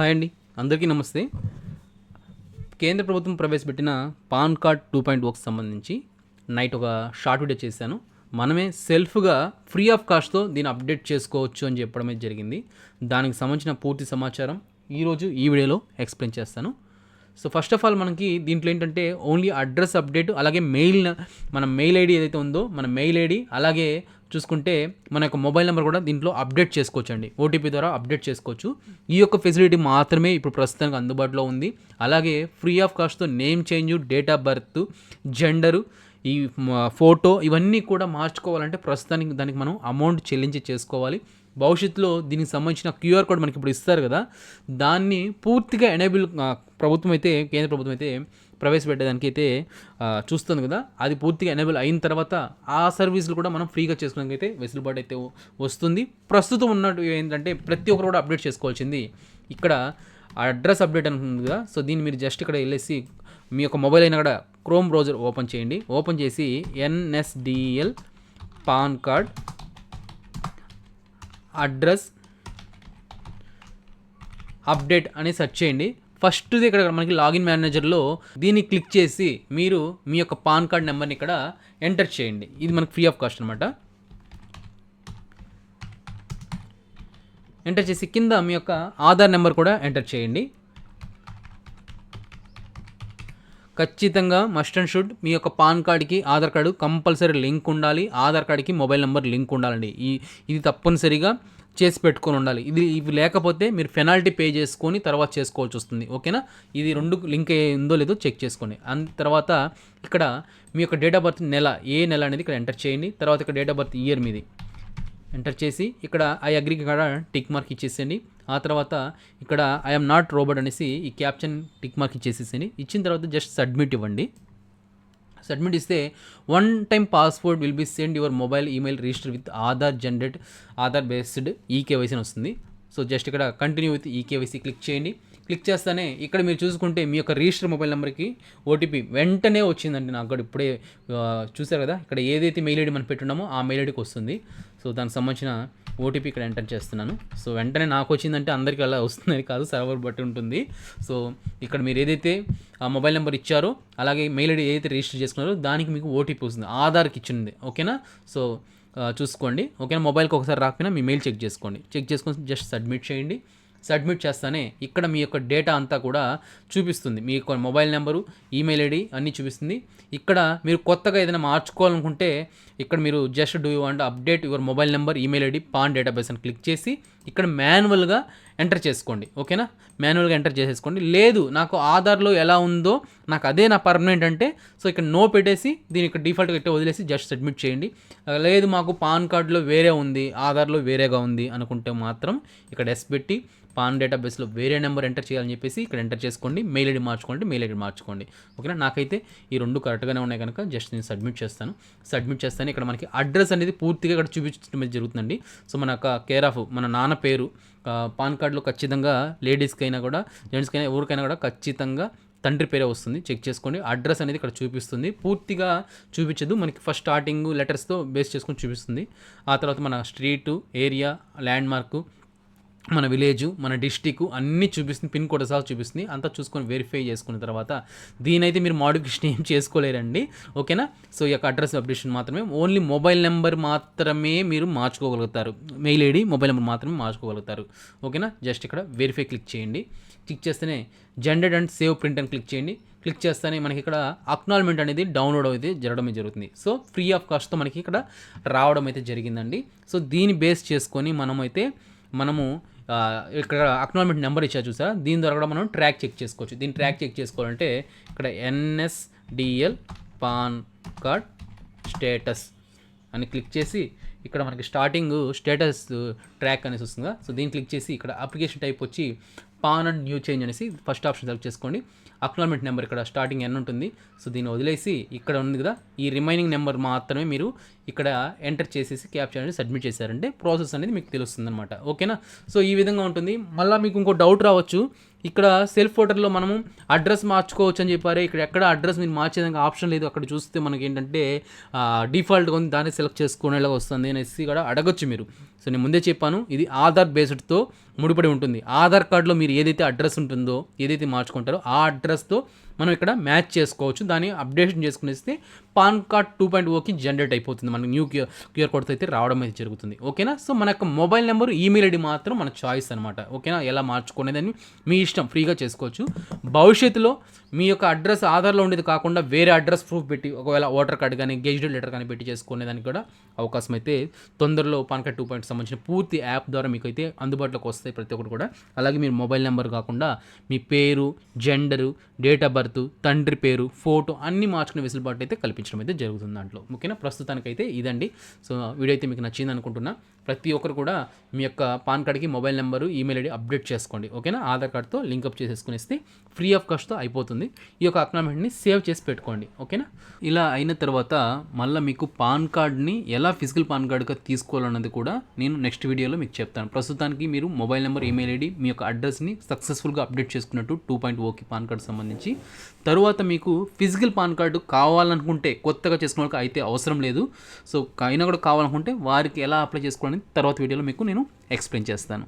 Hi అండి అందరికీ నమస్తే. కేంద్ర ప్రభుత్వం ప్రవేశపెట్టిన పాన్ కార్డ్ టూ పాయింట్ ఓకి సంబంధించి నైట్ ఒక షార్ట్ వీడియో చేశాను. మనమే సెల్ఫ్గా ఫ్రీ ఆఫ్ కాస్ట్తో దీన్ని అప్డేట్ చేసుకోవచ్చు అని చెప్పడమే జరిగింది. దానికి సంబంధించిన పూర్తి సమాచారం ఈరోజు ఈ వీడియోలో ఎక్స్ప్లెయిన్ చేస్తాను. సో ఫస్ట్ ఆఫ్ ఆల్ మనకి దీంట్లో ఏంటంటే ఓన్లీ అడ్రస్ అప్డేట్ అలాగే మెయిల్ మన మెయిల్ ఐడి ఏదైతే ఉందో మన మెయిల్ ఐడి అలాగే చూసుకుంటే మన యొక్క మొబైల్ నెంబర్ కూడా దీంట్లో అప్డేట్ చేసుకోవచ్చు అండి ఓటీపీ ద్వారా అప్డేట్ చేసుకోవచ్చు. ఈ యొక్క ఫెసిలిటీ మాత్రమే ఇప్పుడు ప్రస్తుతానికి అందుబాటులో ఉంది. అలాగే free of కాస్ట్తో name change date of birth gender ఈ ఫోటో ఇవన్నీ కూడా మార్చుకోవాలంటే ప్రస్తుతానికి దానికి మనం అమౌంట్ చెల్లించి చేసుకోవాలి. భవిష్యత్తులో దీనికి సంబంధించిన క్యూఆర్ కోడ్ మనకి ఇప్పుడు ఇస్తారు కదా దాన్ని పూర్తిగా ఎనేబుల్ ప్రభుత్వం అయితే కేంద్ర ప్రభుత్వం అయితే ప్రవేశపెట్టేదానికి అయితే చూస్తుంది కదా. అది పూర్తిగా ఎనేబుల్ అయిన తర్వాత ఆ సర్వీసులు కూడా మనం ఫ్రీగా చేసుకోవడానికి అయితే వెసులుబాటు అయితే వస్తుంది. ప్రస్తుతం ఉన్నట్టు ఏంటంటే ప్రతి ఒక్కరు కూడా అప్డేట్ చేసుకోవాల్సింది ఇక్కడ అడ్రస్ అప్డేట్ అని కదా. సో దీన్ని మీరు జస్ట్ ఇక్కడ వెళ్ళేసి మీ యొక్క మొబైల్ అయినా కూడా క్రోమ్ బ్రౌజర్ ఓపెన్ చేయండి. ఓపెన్ చేసి NSDL PAN card address update అని సెర్చ్ చేయండి. ఫస్ట్ది ఇక్కడ మనకి లాగిన్ మేనేజర్లో దీన్ని క్లిక్ చేసి మీరు మీ యొక్క పాన్ కార్డ్ నెంబర్ని ఇక్కడ ఎంటర్ చేయండి. ఇది మనకు ఫ్రీ ఆఫ్ కాస్ట్ అనమాట ఎంటర్ చేసి కింద మీ యొక్క ఆధార్ నెంబర్ కూడా ఎంటర్ చేయండి. ఖచ్చితంగా మస్ట్ అండ్ షుడ్ మీ యొక్క పాన్ కార్డ్కి ఆధార్ కార్డు కంపల్సరీ లింక్ ఉండాలి. ఆధార్ కార్డ్కి మొబైల్ నెంబర్ లింక్ ఉండాలండి. ఈ ఇది తప్పనిసరిగా చేసి పెట్టుకొని ఉండాలి. ఇది ఇవి లేకపోతే మీరు పెనాల్టీ పే చేసుకొని తర్వాత చేసుకోవాల్సి వస్తుంది. ఓకేనా? ఇది రెండు లింక్ ఉందో లేదో చెక్ చేసుకోండి. అంత తర్వాత ఇక్కడ మీ యొక్క డేట్ ఆఫ్ బర్త్ నెల ఏ నెల అనేది ఇక్కడ ఎంటర్ చేయండి. తర్వాత ఇక్కడ డేట్ ఆఫ్ బర్త్ ఇయర్ మీది ఎంటర్ చేసి ఇక్కడ ఐ అగ్రికి కూడా టిక్ మార్క్ ఇచ్చేసేయండి. ఆ తర్వాత ఇక్కడ ఐఎమ్ నాట్ రోబోట్ అనేసి ఈ క్యాప్షన్ టిక్ మార్క్ ఇచ్చేసేసేయండి. ఇచ్చిన తర్వాత జస్ట్ సబ్మిట్ ఇవ్వండి. సబ్మిట్ ఇస్తే one time password will be send your mobile email register with Aadhaar generate Aadhaar based eKYC అని వస్తుంది. సో జస్ట్ ఇక్కడ కంటిన్యూ విత్ ఈకేవైసీ క్లిక్ చేయండి. క్లిక్ చేస్తానే ఇక్కడ మీరు చూసుకుంటే మీ యొక్క రిజిస్టర్ మొబైల్ నెంబర్కి ఓటీపీ వెంటనే వచ్చిందండి. నాకు కూడా ఇప్పుడే చూసారు కదా? ఇక్కడ ఏదైతే మెయిల్ ఐడి మనం పెట్టున్నామో ఆ మెయిల్ ఐడికి వస్తుంది. సో దానికి సంబంధించిన ఓటీపీ ఇక్కడ ఎంటర్ చేస్తున్నాను. సో వెంటనే నాకు వచ్చిందంటే అందరికీ అలా వస్తుందని కాదు సర్వర్ బట్టి ఉంటుంది. సో ఇక్కడ మీరు ఏదైతే ఆ మొబైల్ నెంబర్ ఇచ్చారో అలాగే మెయిల్ ఐడి ఏదైతే రిజిస్టర్ చేసుకున్నారో దానికి మీకు ఓటీపీ వస్తుంది. ఆధార్కి ఇచ్చింది ఓకేనా? సో చూసుకోండి. ఓకేనా? మొబైల్కి ఒకసారి రాకపోయినా మీ మెయిల్ చెక్ చేసుకోండి. చెక్ చేసుకొని జస్ట్ సబ్మిట్ చేయండి. సబ్మిట్ చేస్తానే ఇక్కడ మీ యొక్క డేటా అంతా కూడా చూపిస్తుంది. మీ యొక్క మొబైల్ నెంబరు ఈమెయిల్ ఐడి అన్నీ చూపిస్తుంది. ఇక్కడ మీరు కొత్తగా ఏదైనా మార్చుకోవాలనుకుంటే ఇక్కడ మీరు just do you and update your mobile number email ID PAN database అని క్లిక్ చేసి ఇక్కడ మాన్యువల్గా ఎంటర్ చేసుకోండి ఓకేనా? మాన్యువల్గా ఎంటర్ చేసేసుకోండి. లేదు నాకు ఆధార్లో ఎలా ఉందో నాకు అదే నా పర్మనెంట్ అంటే సో ఇక్కడ నో పెట్టేసి దీని ఇక్కడ డిఫాల్ట్గా ఇట్టే వదిలేసి జస్ట్ సబ్మిట్ చేయండి. లేదు మాకు పాన్ కార్డులో వేరే ఉంది ఆధార్లో వేరేగా ఉంది అనుకుంటే మాత్రం ఇక్కడ ఎస్ పెట్టి పాన్ డేటాబేస్లో వేరే నెంబర్ ఎంటర్ చేయాలని చెప్పేసి ఇక్కడ ఎంటర్ చేసుకోండి. మెయిల్ ఐడి మార్చుకోండి మెయిల్ ఐడి మార్చుకోండి ఓకేనా? నాకైతే ఈ రెండు కరెక్ట్గానే ఉన్నాయి కనుక జస్ట్ నేను సబ్మిట్ చేస్తాను. సబ్మిట్ చేస్తాను. ఇక్కడ మనకి అడ్రస్ అనేది పూర్తిగా ఇక్కడ చూపించడం జరుగుతుందండి. సో మన కేర్ ఆఫ్ మన నాన్న పేరు. పాన్ కార్డులో ఖచ్చితంగా లేడీస్కి అయినా కూడా జెంట్స్కి అయినా ఎవరికైనా కూడా ఖచ్చితంగా తండ్రి పేరే వస్తుంది. చెక్ చేసుకోండి. అడ్రస్ అనేది ఇక్కడ చూపిస్తుంది. పూర్తిగా చూపించదు. మనకి ఫస్ట్ స్టార్టింగ్ లెటర్స్తో బేస్ చేసుకొని చూపిస్తుంది. ఆ తర్వాత మన స్ట్రీటు ఏరియా ల్యాండ్ మార్కు మన విలేజు మన డిస్టిక్ అన్నీ చూపిస్తుంది పిన్ కోడ్ సహా చూపిస్తుంది. అంతా చూసుకొని వెరిఫై చేసుకున్న తర్వాత దీనైతే మీరు మాడిఫికేషన్ ఏం చేసుకోలేరండి. ఓకేనా? సో ఈ యొక్క అడ్రస్ అప్డేషన్ మాత్రమే. ఓన్లీ మొబైల్ నెంబర్ మాత్రమే మీరు మార్చుకోగలుగుతారు. మెయిల్ ఐడి మొబైల్ నెంబర్ మాత్రమే మార్చుకోగలుగుతారు. ఓకేనా? జస్ట్ ఇక్కడ వెరిఫై క్లిక్ చేయండి. క్లిక్ చేస్తేనే జనరేట్ అండ్ సేవ్ ప్రింట్ అని క్లిక్ చేయండి. క్లిక్ చేస్తేనే మనకి ఇక్కడ అక్నాల్మెంట్ అనేది డౌన్లోడ్ అయితే జరగడం జరుగుతుంది. సో ఫ్రీ ఆఫ్ కాస్ట్తో మనకి ఇక్కడ రావడం అయితే జరిగిందండి. సో దీన్ని బేస్ చేసుకొని మనమైతే మనము ఇక్కడ అక్నాలమెంట్ నెంబర్ ఇచ్చా చూసా దీని ద్వారా కూడా మనం ట్రాక్ చెక్ చేసుకోవచ్చు. దీన్ని ట్రాక్ చెక్ చేసుకోవాలంటే ఇక్కడ ఎన్ఎస్డిఎల్ పాన్ కార్డ్ స్టేటస్ అని క్లిక్ చేసి ఇక్కడ మనకి స్టార్టింగ్ స్టేటస్ ట్రాక్ అనేసి వస్తుంది సో దీన్ని క్లిక్ చేసి ఇక్కడ అప్లికేషన్ టైప్ వచ్చి పాన్ అండ్ న్యూ చేంజ్ అనేసి ఫస్ట్ ఆప్షన్ సెలెక్ట్ చేసుకోండి. అక్నాలజ్మెంట్ నెంబర్ ఇక్కడ స్టార్టింగ్ ఎన్ ఉంటుంది. సో దీన్ని వదిలేసి ఇక్కడ ఉంది కదా ఈ రిమైనింగ్ నెంబర్ మాత్రమే మీరు ఇక్కడ ఎంటర్ చేసేసి క్యాప్చర్ అనేది సబ్మిట్ చేశారంటే ప్రాసెస్ అనేది మీకు తెలుస్తుంది అనమాట ఓకేనా? సో ఈ విధంగా ఉంటుంది. మళ్ళీ మీకు ఇంకో డౌట్ రావచ్చు. ఇక్కడ సెల్ఫ్ ఫోటోలో మనము అడ్రస్ మార్చుకోవచ్చు అని చెప్పారు. ఇక్కడ ఎక్కడ అడ్రస్ మీరు మార్చేదానికి ఆప్షన్ లేదు. అక్కడ చూస్తే మనకి ఏంటంటే డిఫాల్ట్గా ఉంది. దాన్ని సెలెక్ట్ చేసుకునేలాగా వస్తుంది అనేసి కూడా అడగొచ్చు మీరు. సో నేను ముందే చెప్పాను. ఇది ఆధార్ బేస్డ్తో ముడిపడి ఉంటుంది. ఆధార్ కార్డులో మీరు ఏదైతే అడ్రస్ ఉంటుందో ఏదైతే మార్చుకుంటారో ఆ అడ్రస్తో మనం ఇక్కడ మ్యాచ్ చేసుకోవచ్చు. దాన్ని updation చేసుకునేస్తే PAN card two point o generate అయిపోతుంది. మనకి న్యూ క్యూఆర్ క్యూఆర్ కోడ్తో అయితే రావడం అయితే జరుగుతుంది. ఓకేనా? సో మన యొక్క మొబైల్ నెంబర్ ఈమెయిల్ ఐడి మాత్రం మన చాయిస్ అనమాట ఓకేనా? ఎలా మార్చుకునేదని మీ ఇష్టం ఫ్రీగా చేసుకోవచ్చు. భవిష్యత్తులో మీ యొక్క అడ్రస్ ఆధార్లో ఉండేది కాకుండా వేరే అడ్రస్ ప్రూఫ్ పెట్టి ఒకవేళ ఓటర్ కార్డు కానీ గెజిటెడ్ లెటర్ కానీ పెట్టి చేసుకునేదానికి కూడా అవకాశం అయితే తొందరలో పాన్ కార్డ్ టూ పాయింట్ సంబంధించిన పూర్తి యాప్ ద్వారా మీకు అయితే అందుబాటులోకి వస్తాయి. ప్రతి ఒక్కటి కూడా. అలాగే మీరు మొబైల్ నెంబర్ కాకుండా మీ పేరు జెండరు డేట్ ఆఫ్ బర్త్ తండ్రి పేరు ఫోటో అన్ని మార్చుకునే వెసులుబాటు అయితే కల్పించడం అయితే జరుగుతుంది దాంట్లో. ముఖ్యంగా ప్రస్తుతానికైతే ఇదండి. సో వీడియో అయితే మీకు నచ్చింది అనుకుంటున్నా. ప్రతి ఒక్కరు కూడా మీ యొక్క పాన్ కార్డ్కి mobile number email ID update చేసుకోండి. ఓకేనా? ఆధార్ కార్డ్తో లింకప్ చేసేసుకునేస్తే ఫ్రీ ఆఫ్ కాస్ట్తో అయిపోతుంది. ఈ యొక్క అక్నామెంట్ని సేవ్ చేసి పెట్టుకోండి. ఓకేనా? ఇలా అయిన తర్వాత మళ్ళీ మీకు పాన్ కార్డ్ని ఎలా ఫిజికల్ పాన్ కార్డ్గా తీసుకోవాలన్నది కూడా నేను నెక్స్ట్ వీడియోలో మీకు చెప్తాను. ప్రస్తుతానికి మీరు మొబైల్ నెంబర్ ఈమెయిల్ ఐడి మీ యొక్క అడ్రస్ని సక్సెస్ఫుల్గా అప్డేట్ చేసుకున్నట్టు two point o PAN card సంబంధించి. తర్వాత మీకు ఫిజికల్ పాన్ కార్డు కావాలనుకుంటే కొత్తగా చేసుకున్న వాళ్ళకి అయితే అవసరం లేదు. సో అయినా కూడా కావాలనుకుంటే వారికి ఎలా అప్లై చేసుకోవాలని తర్వాత వీడియోలో మీకు నేను ఎక్స్ప్లెయిన్ చేస్తాను.